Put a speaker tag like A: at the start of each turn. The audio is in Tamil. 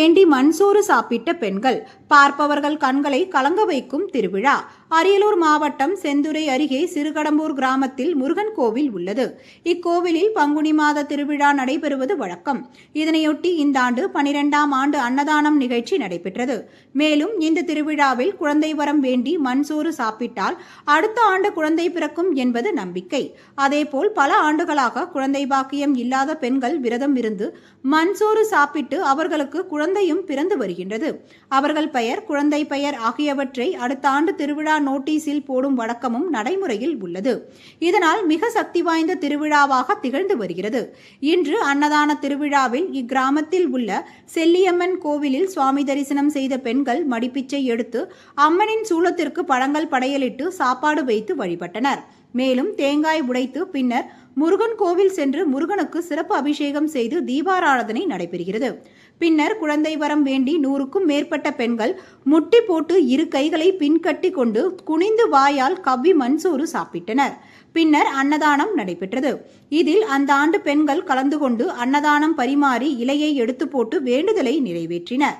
A: வேண்டி மண்சோறு சாப்பிட்ட பெண்கள் பார்ப்பவர்கள் கண்களை கலங்க வைக்கும் திருவிழா. அரியலூர் மாவட்டம் செந்துறை அருகே சிறுகடம்பூர் கிராமத்தில் முருகன் கோவில் உள்ளது. இக்கோவிலில் பங்குனி மாத திருவிழா நடைபெறுவது வழக்கம். இதனையொட்டி இந்த ஆண்டு பனிரெண்டாம் ஆண்டு அன்னதானம் நிகழ்ச்சி நடைபெற்றது. மேலும் இந்த திருவிழாவில் குழந்தை வரம் வேண்டி மண்சோறு சாப்பிட்டால் அடுத்த ஆண்டு குழந்தை பிறக்கும் என்பது நம்பிக்கை. அதேபோல் பல ஆண்டுகளாக குழந்தை பாக்கியம் இல்லாத பெண்கள் விரதம் இருந்து மண்சோறு சாப்பிட்டு அவர்களுக்கு குழந்தையும் பிறந்து வருகின்றது. அவர்கள் பெயர் குழந்தை பெயர் ஆகியவற்றை அடுத்த ஆண்டு திருவிழா நோட்டீஸில் போடும் வழக்கமும் நடைமுறையில் உள்ளது. இதனால் மிக சக்தி வாய்ந்த திருவிழாவாக திகழ்ந்து வருகிறது. இன்று அன்னதான திருவிழாவில் இக்கிராமத்தில் உள்ள செல்லியம்மன் கோவிலில் சுவாமி தரிசனம் செய்த பெண்கள் மடிப்பிச்சை எடுத்து அம்மனின் சூளத்திற்கு பழங்கள் படையலிட்டு சாப்பாடு வைத்து வழிபட்டனர். மேலும் தேங்காய் உடைத்து பின்னர் முருகன் கோவில் சென்று முருகனுக்கு சிறப்பு அபிஷேகம் செய்து தீபாராதனை நடைபெறுகிறது. பின்னர் குழந்தை வரம் வேண்டி நூறுக்கும் மேற்பட்ட பெண்கள் முட்டி போட்டு இரு கைகளை பின்கட்டி கொண்டு குனிந்து வாயால் கவ்வி மண்சோறு சாப்பிட்டனர். பின்னர் அன்னதானம் நடைபெற்றது. இதில் அந்த ஆண்டு பெண்கள் கலந்து கொண்டு அன்னதானம் பரிமாறி இலையை எடுத்து போட்டு வேண்டுதலை நிறைவேற்றினர்.